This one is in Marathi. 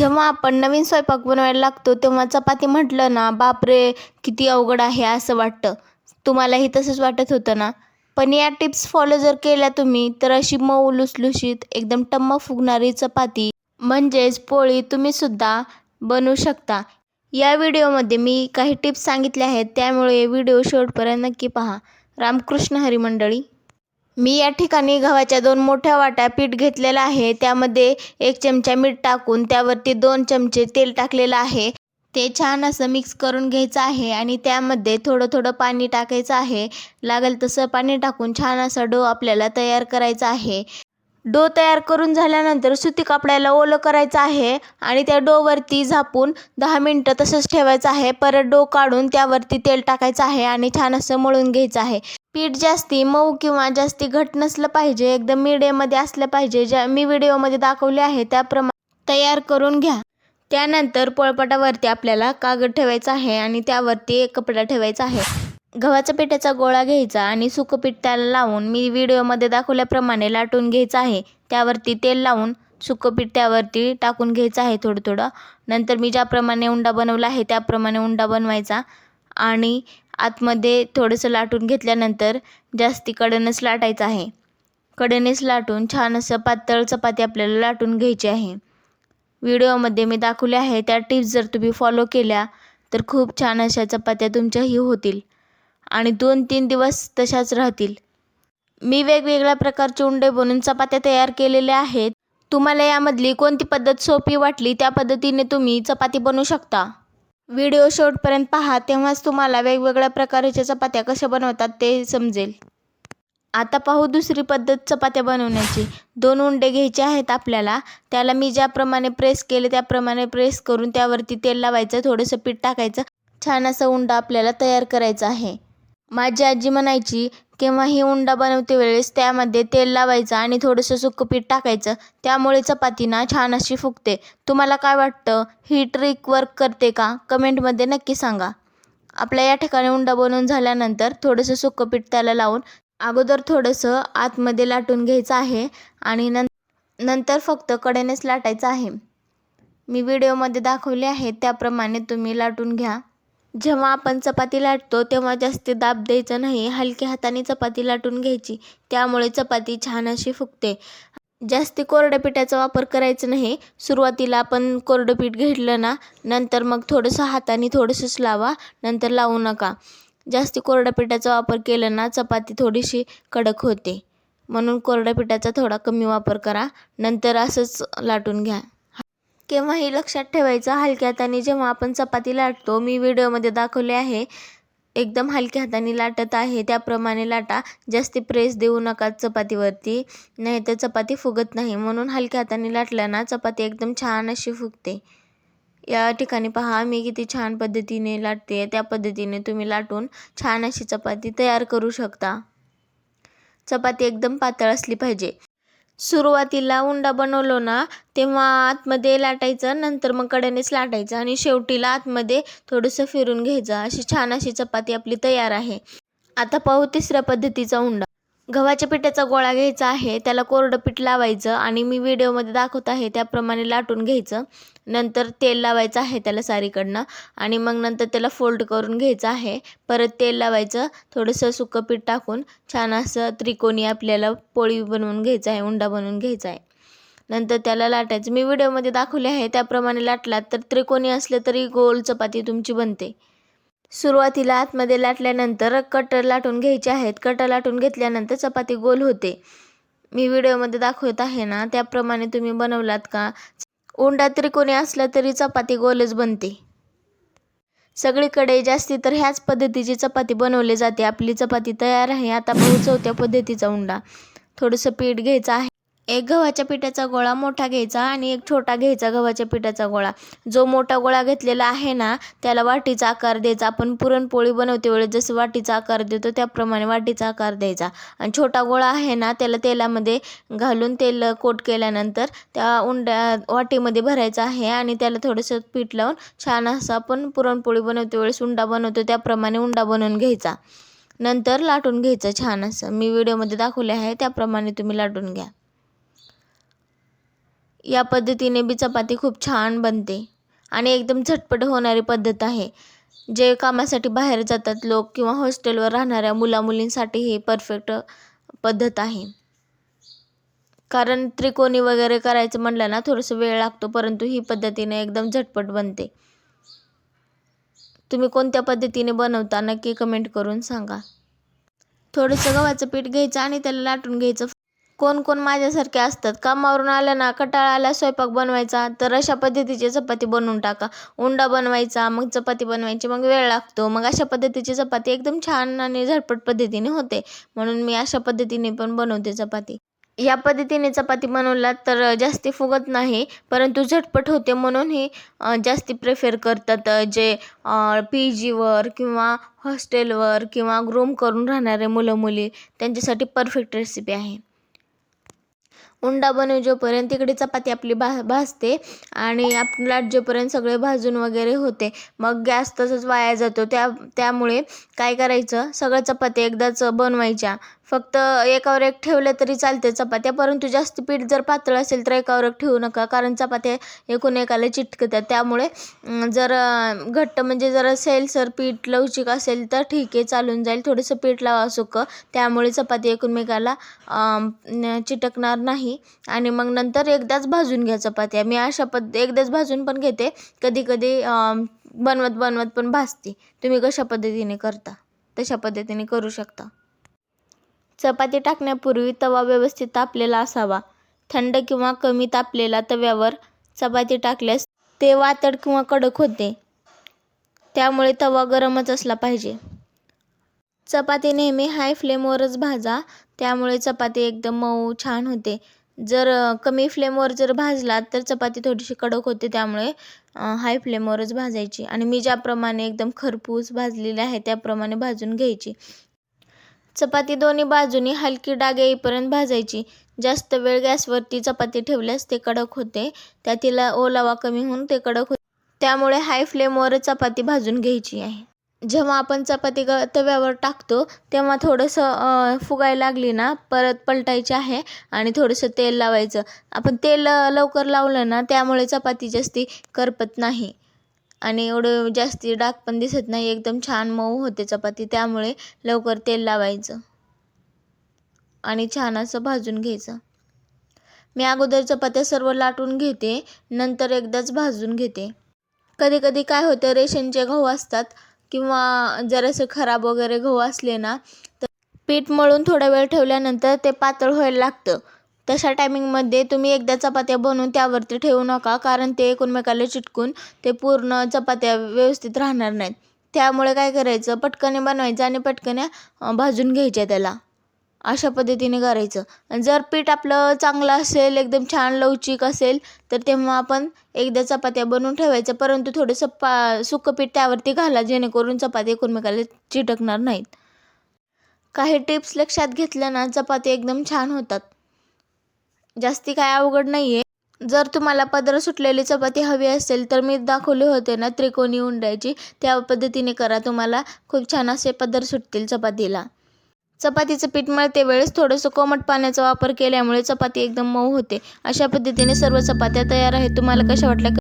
जेव्हा आपण नवीन स्वयंपाक बनवायला लागतो तेव्हा चपाती म्हटलं ना बापरे किती अवघड आहे असं वाटतं. तुम्हालाही तसंच वाटत होतं ना? पण या टिप्स फॉलो जर केल्या तुम्ही तर अशी मऊ लुसलुशीत एकदम टम्म फुगणारी चपाती म्हणजेच पोळी तुम्हीसुद्धा बनवू शकता. या व्हिडिओमध्ये मी काही टिप्स सांगितल्या आहेत त्यामुळे व्हिडिओ शेवटपर्यंत नक्की पहा. रामकृष्ण हरी मंडळी मी या ठिकाणी गव्हाच्या दोन मोठ्या वाट्या पीठ घेतलेलं आहे. त्यामध्ये एक चमचा मीठ टाकून त्यावरती दोन चमचे तेल टाकलेलं आहे. ते छान असं मिक्स करून घ्यायचं आहे आणि त्यामध्ये थोडं थोडं पाणी टाकायचं आहे. लागेल तसं पाणी टाकून छान असा डो आपल्याला तयार करायचा आहे. डो तयार करून झाल्यानंतर सुती कपड्याला ओलं करायचं आहे आणि त्या डोवरती झापून दहा मिनटं तसंच ठेवायचं आहे. परत डो काढून त्यावरती तेल टाकायचं आहे आणि छान असं मळून घ्यायचं आहे. पीठ जास्ती मऊ किंवा जास्ती घट नसलं पाहिजे. एकदम मीडियममध्ये असलं पाहिजे. ज्या मी व्हिडिओमध्ये दाखवले आहे त्याप्रमाणे तयार करून घ्या. त्यानंतर पोळपाटावरती आपल्याला कागद ठेवायचा आहे आणि त्यावरती एक कपडा ठेवायचा आहे. गव्हाच्या पिठाचा गोळा घ्यायचा आणि सुकं पीठ त्याला लावून मी व्हिडिओमध्ये दाखवल्याप्रमाणे लाटून घ्यायचं आहे. त्यावरती तेल लावून सुकं पीठ त्यावरती टाकून घ्यायचं आहे थोडं थोडं. नंतर मी ज्याप्रमाणे उंडा बनवला आहे त्याप्रमाणे उंडा बनवायचा. आणि आतमध्ये थोडंसं लाटून घेतल्यानंतर जास्ती कडेनच लाटायचं आहे. कडेनेच लाटून छान असं पातळ चपाती आपल्याला लाटून घ्यायची आहे. व्हिडिओमध्ये मी दाखवले आहे त्या टिप्स जर तुम्ही फॉलो केल्या तर खूप छान अशा चपात्या तुमच्याही होतील. आणि दोन तीन दिवस तशाच राहतील. मी वेगवेगळ्या प्रकारचे उंडे बनवून चपात्या तयार केलेल्या आहेत. तुम्हाला यामधली कोणती पद्धत सोपी वाटली त्या पद्धतीने तुम्ही चपाती बनवू शकता. व्हिडिओ शेवटपर्यंत पहा तेव्हाच तुम्हाला वेगवेगळ्या प्रकारच्या चपात्या कशा बनवतात ते समजेल. आता पाहू दुसरी पद्धत चपात्या बनवण्याची. दोन उंडे घ्यायचे आहेत आपल्याला. त्याला मी ज्याप्रमाणे प्रेस केले त्याप्रमाणे प्रेस करून त्यावरती तेल लावायचं थोडंसं पीठ टाकायचं. छान असा उंडा आपल्याला तयार करायचा आहे. माझी आजी म्हणायची केव्हाही उंडा बनवते वेळेस त्यामध्ये तेल लावायचं आणि थोडंसं सुकं पीठ टाकायचं. त्यामुळे चपाती ना छान अशी फुगते. तुम्हाला काय वाटतं? ही ट्रिक वर्क करते का? कमेंटमध्ये नक्की सांगा. आपल्या या ठिकाणी उंडा बनवून झाल्यानंतर थोडंसं सुकं पीठ त्याला लावून अगोदर थोडंसं आतमध्ये लाटून घ्यायचं आहे आणि नं नंतर फक्त कडेनेच लाटायचं आहे. मी व्हिडिओमध्ये दाखवले आहे त्याप्रमाणे तुम्ही लाटून घ्या. जेव्हा आपण चपाती लाटतो तेव्हा जास्त दाब द्यायचा नाही. हलक्या हाताने चपाती लाटून घ्यायची. त्यामुळे चपाती छान अशी फुगते. जास्ती कोरड्या पिठाचा वापर करायचा नाही. सुरुवातीला आपण कोरडं पीठ घेतलं ना नंतर मग थोडंसं हाताने थोडंसंच लावा. नंतर लावू नका. जास्ती कोरड्या पिठाचा वापर केला ना चपाती थोडीशी कडक होते. म्हणून कोरड्या पिठाचा थोडा कमी वापर करा. नंतर असंच लाटून घ्या. केव्हाही लक्षात ठेवायचं हलक्या हाताने जेव्हा आपण चपाती लाटतो मी व्हिडिओमध्ये दाखवले आहे एकदम हलक्या हाताने लाटत आहे त्याप्रमाणे लाटा जास्ती प्रेस देऊ नका चपातीवरती नाही तर चपाती फुगत नाही म्हणून हलक्या हाताने लाटल्या ना चपाती एकदम छान अशी फुगते. या ठिकाणी पहा मी किती छान पद्धतीने लाटते त्या पद्धतीने तुम्ही लाटून छान अशी चपाती तयार करू शकता. चपाती एकदम पातळ असली पाहिजे. सुरुवातीला उंडा बनवलो ना तेव्हा आतमध्ये लाटायचं नंतर मग कडेनेच लाटायचं आणि शेवटीला आतमध्ये थोडंसं फिरून घ्यायचं. अशी छान अशी चपाती आपली तयार आहे. आता पाहू तिसऱ्या पद्धतीचा उंडा. गव्हाच्या पिठाचा गोळा घ्यायचा आहे त्याला कोरडं पीठ लावायचं आणि मी व्हिडिओमध्ये दाखवत आहे त्याप्रमाणे लाटून घ्यायचं. नंतर तेल लावायचं आहे त्याला सारीकडनं आणि मग नंतर त्याला फोल्ड करून घ्यायचं आहे. परत तेल लावायचं थोडंसं सुकं पीठ टाकून छान असं त्रिकोणी आपल्याला पोळी बनवून घ्यायचं आहे उंडा बनवून घ्यायचा आहे. नंतर त्याला लाटायचं. मी व्हिडिओमध्ये दाखवले आहे त्याप्रमाणे लाटलात तर त्रिकोणी असले तरी गोल चपाती तुमची बनते. सुरुवातीला आतमध्ये लाटल्यानंतर कटर लाटून घ्यायचे आहेत. कटर लाटून घेतल्यानंतर चपाती गोल होते. मी व्हिडिओमध्ये दाखवत आहे ना त्याप्रमाणे तुम्ही बनवलात का? उंडा त्रिकोणी असला तरी चपाती गोलच बनते. सगळीकडे जास्ती तर ह्याच पद्धतीची चपाती बनवली जाते. आपली चपाती तयार आहे. आता पाहू चौथ्या पद्धतीचा उंडा थोडंसं पीठ घ्यायचं आहे. एक गव्हाच्या पिठाचा गोळा मोठा घ्यायचा आणि एक छोटा घ्यायचा गव्हाच्या पिठाचा गोळा. जो मोठा गोळा घेतलेला आहे ना त्याला वाटीचा आकार द्यायचा. आपण पुरणपोळी बनवते वेळेस जसं वाटीचा आकार देतो त्याप्रमाणे वाटीचा आकार द्यायचा. आणि छोटा गोळा आहे ना त्याला तेलामध्ये घालून तेल कोट केल्यानंतर त्या उंड्या वाटीमध्ये भरायचा आहे आणि त्याला थोडंसं पीठ लावून छान असं आपण पुरणपोळी बनवते वेळेस उंडा बनवतो त्याप्रमाणे उंडा बनवून घ्यायचा. नंतर लाटून घ्यायचं छान असं. मी व्हिडिओमध्ये दाखवले आहे त्याप्रमाणे तुम्ही लाटून घ्या. या पद्धतीने बी चपाती खूप छान बनते आणि एकदम झटपट होणारी पद्धत आहे. जे कामासाठी बाहेर जातात लोक किंवा हॉस्टेलवर राहणाऱ्या मुलामुलींसाठी ही परफेक्ट पद्धत आहे. कारण त्रिकोणी वगैरे करायचं म्हटलं ना थोडंसं वेळ लागतो परंतु ही पद्धतीने एकदम झटपट बनते. तुम्ही कोणत्या पद्धतीने बनवता नक्की कमेंट करून सांगा. थोडंसं गव्हाचं पीठ घ्यायचं आणि त्याला लाटून घ्यायचं. कोण कोण माझ्यासारखे असतात? कामावरून आलं ना कटाळा आला स्वयंपाक बनवायचा तर अशा पद्धतीची चपाती बनवून टाका. उंडा बनवायचा मग चपाती बनवायची मग वेळ लागतो. मग अशा पद्धतीची चपाती एकदम छान आणि झटपट पद्धतीने होते. म्हणून मी अशा पद्धतीने पण बनवते चपाती. या पद्धतीने चपाती बनवला तर जास्ती फुगत नाही परंतु झटपट होते म्हणूनही जास्ती प्रेफर करतात जे पी जीवर किंवा हॉस्टेलवर किंवा ग्रूम करून राहणारे मुलं मुली त्यांच्यासाठी परफेक्ट रेसिपी आहे. उंडा बनवू जोपर्यंत तिकडे चपाती आपली भा भाजते आणि आपण लाट जोपर्यंत सगळे भाजून वगैरे होते मग गॅस तसंच वाया जातो. त्या त्यामुळे काय करायचं? सगळ्या चपात्या एकदाच बनवायच्या. फक्त एकावर एक ठेवलं तरी चालते चपात्या परंतु जास्त पीठ जर पातळ असेल तर एकावर एक ठेवू नका कारण चपात्या एकूण एकाला चिटकतात. त्यामुळे जर घट्ट म्हणजे जर असेल सर पीठ लवचिक असेल तर ठीक आहे चालून जाईल. थोडंसं पीठ लावा सुकं. त्यामुळे चपाती एकमेकाला चिटकणार नाही. आणि मग नंतर एकदाच भाजून घ्या चपात्या. मी अशा पद्ध एकदाच भाजून पण घेते. कधी कधी बनवत बनवत पण भाजते. तुम्ही कशा पद्धतीने करता? तशा पद्धतीने करू शकता. चपाती टाकण्यापूर्वी तवा व्यवस्थित तापलेला असावा. थंड किंवा कमी तापलेला तव्यावर चपाती टाकल्यास ते वातड किंवा कडक होते. त्यामुळे तवा गरमच असला पाहिजे. चपाती नेहमी हाय फ्लेमवरच भाजा. त्यामुळे चपाती एकदम मऊ छान होते. जर कमी फ्लेमवर जर भाजला तर चपाती थोडीशी कडक होते त्यामुळे हाय फ्लेमवरच भाजायची. आणि मी ज्याप्रमाणे एकदम खरपूस भाजलेली आहे त्याप्रमाणे भाजून घ्यायची. चपाती दोन्ही बाजूनी हलकी डाग येईपर्यंत भाजायची. जास्त वेळ गॅसवरती चपाती ठेवल्यास ते कडक होते. त्यातील ओलावा कमी होऊन ते कडक होते. त्यामुळे हाय फ्लेमवर चपाती भाजून घ्यायची आहे. जेव्हा आपण चपाती ग तव्यावर टाकतो तेव्हा थोडंसं फुगायला लागली ना परत पलटायची आहे आणि थोडंसं तेल लावायचं. आपण तेल लवकर लावलं ना त्यामुळे चपाती जास्ती करपत नाही. आणि एवढं जास्ती डाग पण दिसत नाही एकदम छान मऊ होते चपाती त्यामुळे लवकर तेल लावायचं आणि छान असं भाजून घ्यायचं. मी अगोदर चपात्या सर्व लाटून घेते नंतर एकदाच भाजून घेते. कधी कधी काय होतं रेशनचे गहू असतात किंवा जरासं खराब वगैरे गहू असले ना तर पीठ मळून थोडा वेळ ठेवल्यानंतर ते पातळ व्हायला लागतं. तशा टायमिंगमध्ये तुम्ही एकदा चपात्या बनवून त्यावरती ठेवू नका कारण ते एकमेकाला चिटकून ते पूर्ण चपात्या व्यवस्थित राहणार नाहीत. त्यामुळे काय करायचं? पटकने बनवायचं आणि पटकन भाजून घ्यायच्या त्याला. अशा पद्धतीने करायचं. जर पीठ आपलं चांगलं असेल एकदम छान लवचिक असेल तर तेव्हा आपण एकदा चपात्या बनवून ठेवायचं परंतु थोडंसं पा सुकं पीठ त्यावरती घाला जेणेकरून चपाती एकमेकाला चिटकणार नाहीत. काही टिप्स लक्षात घेतल्या ना चपाती एकदम छान होतात. जास्ती काय अवघड नाही आहे जर तुम्हाला पदर सुटलेली चपाती हवी असेल तर मी दाखवले होते ना त्रिकोणी उंडायची त्या पद्धतीने करा. तुम्हाला खूप छान असे पदर सुटतील चपातीला. चपातीचं पीठ मळते वेळेस थोडंसं कोमट पाण्याचा वापर केल्यामुळे चपाती एकदम मऊ होते. अशा पद्धतीने सर्व चपात्या तयार आहेत. तुम्हाला कशा वाटल्या?